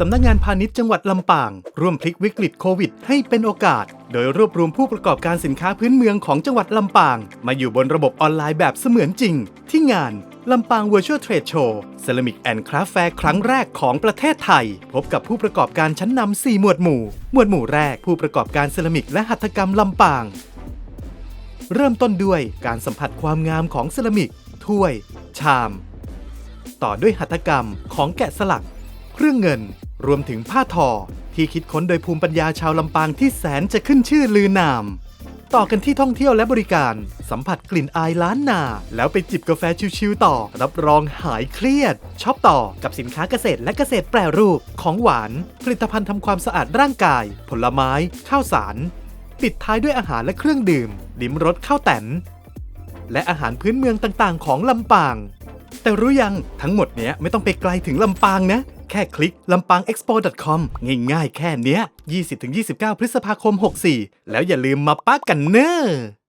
สำนักงานพาณิชย์จังหวัดลำปาง ร่วมพลิกวิกฤตโควิด ให้เป็นโอกาส โดยรวบรวมผู้ประกอบการสินค้าพื้นเมืองของจังหวัดลำปาง มาอยู่บนระบบออนไลน์แบบเสมือนจริง ที่งานลำปาง Virtual Trade Show Ceramic and Craft Fair ครั้งแรกของประเทศไทย พบกับผู้ประกอบการชั้นนำ4หมวดหมู่ หมวดหมู่แรกผู้ประกอบการเซรามิกและหัตถกรรมลำปาง เริ่มต้นด้วยการสัมผัสความงามของเซรามิก ถ้วย ชาม ต่อด้วยหัตถกรรมของแกะสลัก เครื่องเงิน รวมถึงผ้าทอที่คิดค้นโดยภูมิปัญญาชาวลำปางที่แสนจะขึ้นชื่อลือนาม ต่อกันที่ท่องเที่ยวและบริการ สัมผัสกลิ่นอายล้านนา แล้วไปจิบกาแฟชิวๆต่อ รับรองหายเครียดช็อปต่อกับสินค้าเกษตรและเกษตรแปรรูป ของหวาน ผลิตภัณฑ์ทำความสะอาดร่างกาย ผลไม้ ข้าวสาร ปิดท้ายด้วยอาหารและเครื่องดื่มลิ้มรสข้าวแตนและอาหารพื้นเมืองต่างๆ ของลำปาง แต่รู้ยังทั้งหมดเนี้ยไม่ต้องไปไกลถึงลำปางนะ ค่คลิกลำปาง expo com ง่ายๆแค่เนี้ย 20-29 พฤษภาคม 64 แล้วอย่าลืมมาป้ากันเนอะ